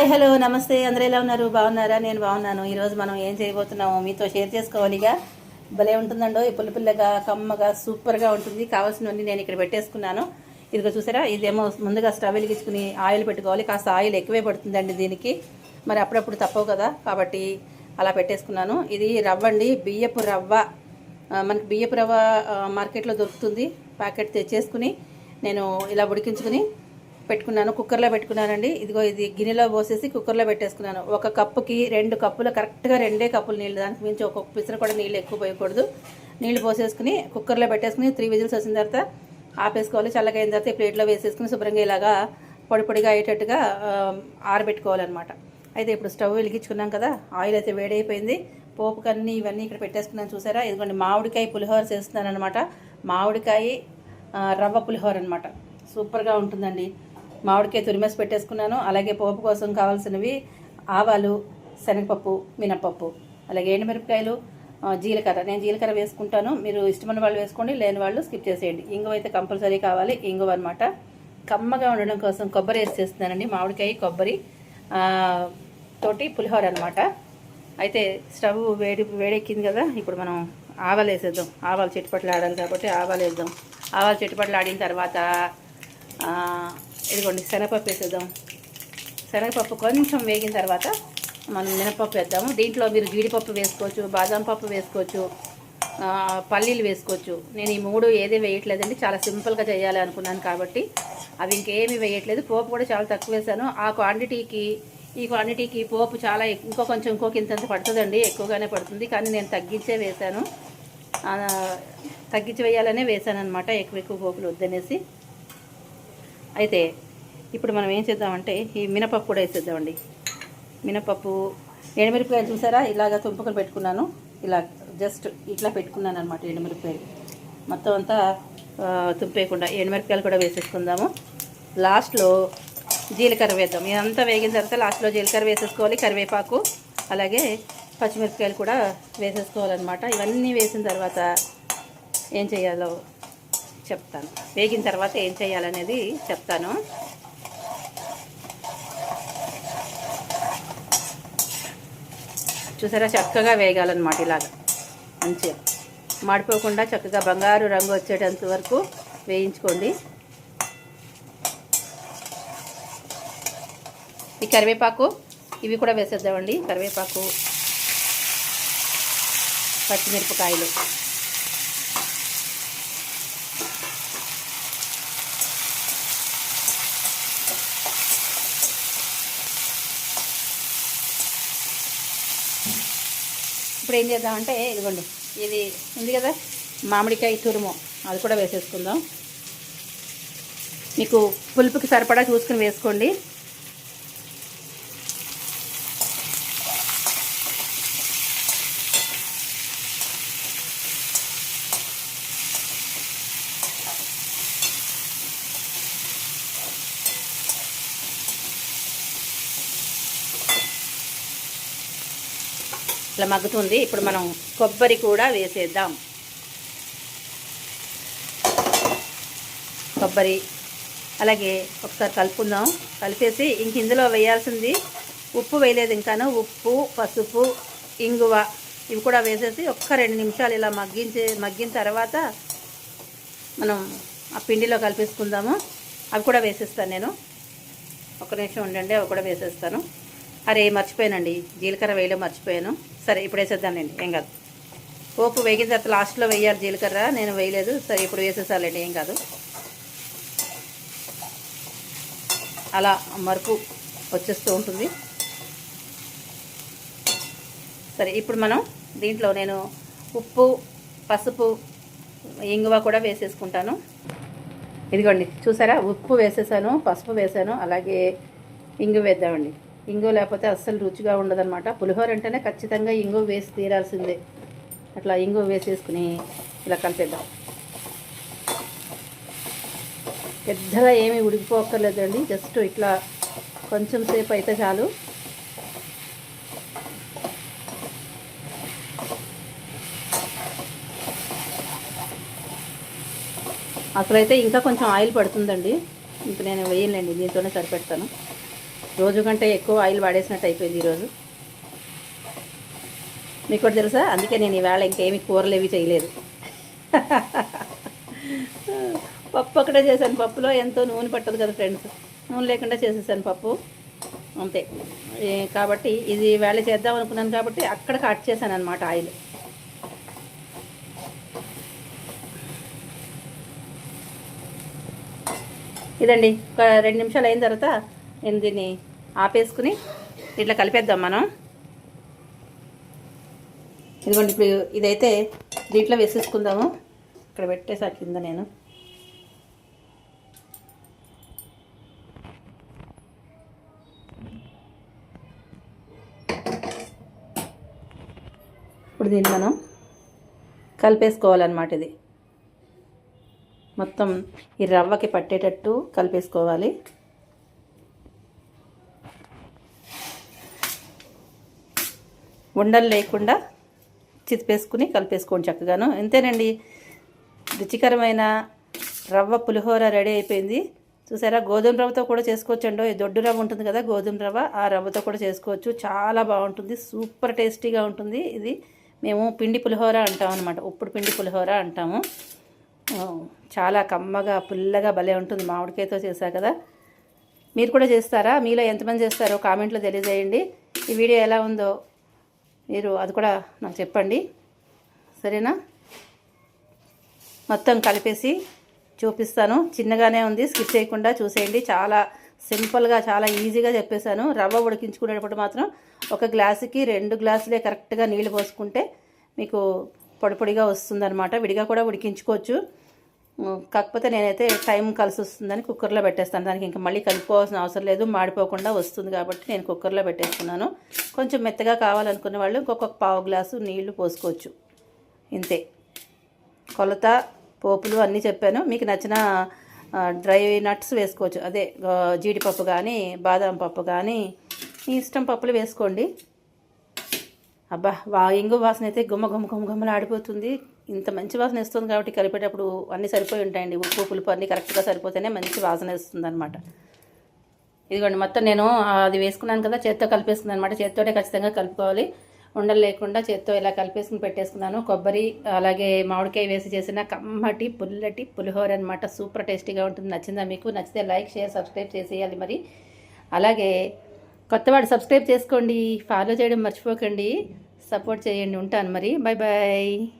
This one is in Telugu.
హాయ్ హలో నమస్తే. అందరూ ఎలా ఉన్నారు? బాగున్నారా? నేను బాగున్నాను. ఈరోజు మనం ఏం చేయబోతున్నాము మీతో షేర్ చేసుకోవాలిగా. భలే ఉంటుందండో ఈ పుల్లపిల్లగా కమ్మగా సూపర్గా ఉంటుంది. కావాల్సినవన్నీ నేను ఇక్కడ పెట్టేసుకున్నాను. ఇదిగో చూసారా? ఇదేమో ముందుగా స్టవ్ వెలిగించుకుని ఆయిల్ పెట్టుకోవాలి. కాస్త ఆయిల్ ఎక్కువే పడుతుందండి దీనికి. మరి అప్పుడప్పుడు తప్పవు కదా. కాబట్టి అలా పెట్టేసుకున్నాను. ఇది రవ్వ అండి. బియ్యపు రవ్వ. మనకి బియ్యపు రవ్వ మార్కెట్లో దొరుకుతుంది. ప్యాకెట్ తెచ్చేసుకుని నేను ఇలా ఉడికించుకుని పెట్టుకున్నాను కుక్కర్లో పెట్టుకున్నానండి. ఇదిగో ఇది గిన్నెలో పోసేసి కుక్కర్లో పెట్టేసుకున్నాను. ఒక కప్పుకి రెండు కప్పులు కరెక్ట్గా రెండే కప్పులు నీళ్ళు. దానికి మించి ఒక్కొక్క పిసర కూడా నీళ్ళు ఎక్కువ పోయకూడదు. నీళ్ళు పోసేసుకుని కుక్కర్లో పెట్టేసుకుని త్రీ విజిల్స్ వచ్చిన తర్వాత ఆపేసుకోవాలి. చల్లగా అయిన తర్వాత ప్లేట్లో వేసేసుకుని శుభ్రంగా ఇలాగా పొడి పొడిగా అయ్యేటట్టుగా ఆరబెట్టుకోవాలన్నమాట. అయితే ఇప్పుడు స్టవ్ వెలిగించుకున్నాం కదా ఆయిల్ అయితే వేడైపోయింది. పోపు కన్నీ ఇవన్నీ ఇక్కడ పెట్టేసుకున్నాను చూసారా? ఇదిగోండి మామిడికాయ పులిహోర చేస్తున్నాను అనమాట మామిడికాయ రవ్వ పులిహోర అనమాట సూపర్గా ఉంటుందండి. మామిడికాయ తురిమేసి పెట్టేసుకున్నాను. అలాగే పోపు కోసం కావాల్సినవి ఆవాలు శనగపప్పు మినపప్పు అలాగే ఎండుమిరపకాయలు జీలకర్ర. నేను జీలకర్ర వేసుకుంటాను. మీరు ఇష్టమైన వాళ్ళు వేసుకోండి లేని వాళ్ళు స్కిప్ చేసేయండి. ఇంగువ అయితే కంపల్సరీ కావాలి. ఇంగువ అనమాట కమ్మగా ఉండడం కోసం కొబ్బరి వేసి చేస్తున్నానండి. మామిడికాయ కొబ్బరి తోటి పులిహోర అనమాట అయితే స్టవ్ వేడి వేడెక్కింది కదా ఇప్పుడు మనం ఆవాలు వేసేద్దాం. ఆవాలు చెట్టుపట్లు ఆడాలి కాబట్టి ఆవాలు వేద్దాం. ఆవాలు చెట్టుపట్లు ఆడిన తర్వాత ఇదిగోండి శనగపప్పు వేసేద్దాం. శనగపప్పు కొంచెం వేగిన తర్వాత మనం మినపప్పు వేద్దాము. దీంట్లో మీరు జీడిపప్పు వేసుకోవచ్చు బాదం పప్పు వేసుకోవచ్చు పల్లీలు వేసుకోవచ్చు. నేను ఈ మూడు ఏది వేయట్లేదండి చాలా సింపుల్గా చేయాలి అనుకున్నాను కాబట్టి. అవి ఇంకేమీ వేయట్లేదు. పోపు కూడా చాలా తక్కువ వేసాను. ఆ క్వాంటిటీకి ఈ క్వాంటిటీకి పోపు చాలా ఇంకో కొంచెం ఇంకొక ఇంతంత పడుతుందండి ఎక్కువగానే పడుతుంది. కానీ నేను తగ్గించే వేశాను తగ్గించి వేయాలనే వేశాను అనమాట ఎక్కువ ఎక్కువ పోపులు వద్దనేసి. అయితే ఇప్పుడు మనం ఏం చేద్దామంటే ఈ మినపప్పు కూడా వేసేద్దామండి. మినపప్పు ఎండుమిరపకాయలు చూసారా? ఇలాగ తుంపకలు పెట్టుకున్నాను. ఇలా జస్ట్ ఇట్లా పెట్టుకున్నాను అనమాట ఎండుమిరపకాయలు. మొత్తం అంతా తుంపేయకుండా ఎండుమిరపకాయలు కూడా వేసేసుకుందాము. లాస్ట్లో జీలకర్ర వేద్దాం. ఇదంతా వేగిన తర్వాత లాస్ట్లో జీలకర్ర వేసేసుకోవాలి కరివేపాకు అలాగే పచ్చిమిరపకాయలు కూడా వేసేసుకోవాలన్నమాట. ఇవన్నీ వేసిన తర్వాత ఏం చేయాలో చెప్తాను. వేగిన తర్వాత ఏం చేయాలనేది చెప్తాను. చూసారా? చక్కగా వేగాలన్నమాట ఇలాగ. మంచిగా. మాడిపోకుండా చక్కగా బంగారు రంగు వచ్చేటంత వరకు వేయించుకోండి. ఈ కరివేపాకు ఇవి కూడా వేసేద్దామండి. కరివేపాకు పచ్చిమిరపకాయలు. ఇప్పుడు ఏం చేద్దామంటే ఇదిగోండి ఇది ఉంది కదా మామిడికాయ తురుము. అది కూడా వేసేసుకుందాం. మీకు పులుపుకి సరిపడా చూసుకుని వేసుకోండి. ఇట్లా మగ్గుతుంది. ఇప్పుడు మనం కొబ్బరి కూడా వేసేద్దాం. కొబ్బరి. అలాగే ఒకసారి కలుపుకుందాం. కలిపేసి ఇంక ఇందులో వేయాల్సింది ఉప్పు వేయలేదు ఇంకాను. ఉప్పు పసుపు ఇంగువ ఇవి కూడా వేసేసి ఒక్క రెండు నిమిషాలు ఇలా మగ్గించే మగ్గిన తర్వాత మనం ఆ పిండిలో కలిపేసుకుందాము. అవి కూడా వేసేస్తాను నేను. ఒక నిమిషం ఉండండి అవి కూడా వేసేస్తాను. అరే మర్చిపోయానండి. జీలకర్ర వేయడం మర్చిపోయాను. సరే ఇప్పుడు వేసేద్దానండి ఏం కాదు. పోపు వేగిన తర్వాత లాస్ట్లో వేయాలి జీలకర్ర. నేను వేయలేదు. సరే ఇప్పుడు వేసేసాలండి ఏం కాదు. అలా మరుపు వచ్చేస్తూ ఉంటుంది. సరే ఇప్పుడు మనం దీంట్లో నేను ఉప్పు పసుపు ఇంగువ కూడా వేసేసుకుంటాను. ఇదిగోండి. చూసారా? ఉప్పు వేసేసాను పసుపు వేసాను అలాగే ఇంగు వేద్దామండి. ఇంగు లేకపోతే అస్సలు రుచిగా ఉండదన్నమాట. పులిహోర అంటేనే ఖచ్చితంగా ఇంగు వేసి తీరాల్సిందే. అట్లా ఇంగు వేసేసుకుని ఇలా కలిపేద్దాం. పెద్దగా ఏమీ ఉడికిపోక్కర్లేదండి. జస్ట్ ఇట్లా కొంచెం సేపు అయితే చాలు. అసలైతే ఇంకా కొంచెం ఆయిల్ పడుతుందండి. ఇంక నేను వేయలేండి దీంతోనే సరిపెడతాను. రోజు కంటే ఎక్కువ ఆయిల్ వాడేసినట్టు అయిపోయింది ఈరోజు. మీకు కూడా తెలుసా? అందుకే నేను ఈవేళ ఇంకేమి కూరలు ఏవి చేయలేదు. పప్పు ఒకటే చేశాను పప్పులో. ఎంతో నూనె పట్టదు కదా ఫ్రెండ్స్. నూనె లేకుండా చేసేసాను పప్పు. అంతే. కాబట్టి ఇది వేళ చేద్దాం అనుకున్నాను కాబట్టి అక్కడ కట్ చేశాను అనమాట ఆయిల్. ఇదండి. ఒక రెండు నిమిషాలు అయిన తర్వాత నేను దీన్ని ఆపేసుకుని ఇట్లా కలిపేద్దాం మనం. ఇదిగోండి ఇప్పుడు ఇదైతే దీంట్లో వేసేసుకుందాము. ఇక్కడ పెట్టేసా కింద నేను. ఇప్పుడు దీన్ని మనం కలిపేసుకోవాలన్నమాట ఇది. మొత్తం ఈ రవ్వకి పట్టేటట్టు కలిపేసుకోవాలి. ఉండలు లేకుండా చితిపేసుకుని కలిపేసుకోండి చక్కగాను. అంతేనండి రుచికరమైన రవ్వ పులిహోర రెడీ అయిపోయింది. చూసారా? గోధుమ రవ్వతో కూడా చేసుకోవచ్చండి? ఈ దొడ్డు రవ్వ ఉంటుంది కదా గోధుమ రవ్వ. ఆ రవ్వతో కూడా చేసుకోవచ్చు. చాలా బాగుంటుంది. సూపర్ టేస్టీగా ఉంటుంది ఇది. మేము పిండి పులిహోర అంటాం అనమాట ఉప్పుడు పిండి పులిహోర అంటాము. చాలా కమ్మగా పుల్లగా భలే ఉంటుంది. మామిడికాయతో చేశా కదా. మీరు కూడా చేస్తారా? మీలో ఎంతమంది చేస్తారో కామెంట్లో తెలియజేయండి. ఈ వీడియో ఎలా ఉందో మీరు అది కూడా నాకు చెప్పండి. సరేనా? మొత్తం కలిపేసి చూపిస్తాను. చిన్నగానే ఉంది స్కిప్ చేయకుండా చూసేయండి. చాలా సింపుల్గా చాలా ఈజీగా చెప్పేశాను. రవ్వ ఉడికించుకునేటప్పుడు మాత్రం ఒక గ్లాసుకి రెండు గ్లాసులే కరెక్ట్గా నీళ్ళు పోసుకుంటే మీకు పొడిపొడిగా వస్తుందన్నమాట. విడిగా కూడా ఉడికించుకోవచ్చు. కాకపోతే నేనైతే టైం కలిసి వస్తుందని కుక్కర్లో పెట్టేస్తాను. దానికి ఇంకా మళ్ళీ కలుపుకోవాల్సిన అవసరం లేదు. మాడిపోకుండా వస్తుంది కాబట్టి నేను కుక్కర్లో పెట్టేసుకున్నాను కొంచెం మెత్తగా కావాలనుకునే వాళ్ళు ఇంకొక పావు గ్లాసు నీళ్ళు పోసుకోవచ్చు. ఇంతే. కొలత పోపులు అన్నీ చెప్పాను. మీకు నచ్చిన డ్రై నట్స్ వేసుకోవచ్చు. అదే జీడిపప్పు కానీ బాదం పప్పు కానీ మీ ఇష్టం పప్పులు వేసుకోండి. అబ్బా వా ఇంగు వాసన అయితే గుమ్మ గుమ్మ గుమ్మ గుమ్మలు ఆడిపోతుంది ఇంత మంచి వాసన వస్తుంది కాబట్టి కలిపేటప్పుడు అన్నీ సరిపోయి ఉంటాయండి. ఉప్పు పులుపు అన్నీ కరెక్ట్గా సరిపోతేనే మంచి వాసన ఇస్తుంది అనమాట ఇదిగోండి మొత్తం నేను అది వేసుకున్నాను కదా చేత్తో కలిపేసుకున్నాను అనమాట చేత్తోటే ఖచ్చితంగా కలుపుకోవాలి. ఉండలు లేకుండా చేత్తో ఇలా కలిపేసుకుని పెట్టేసుకున్నాను. కొబ్బరి అలాగే మామిడికాయ వేసి చేసిన కమ్మటి పుల్లటి పులిహోర అనమాట సూపర్ టేస్టీగా ఉంటుంది. నచ్చిందా మీకు? నచ్చితే లైక్ షేర్ సబ్స్క్రైబ్ చేసేయాలి మరి. అలాగే కొత్తవాడు సబ్స్క్రైబ్ చేసుకోండి. ఫాలో చేయడం మర్చిపోకండి. సపోర్ట్ చేయండి. ఉంటాను మరి. Bye bye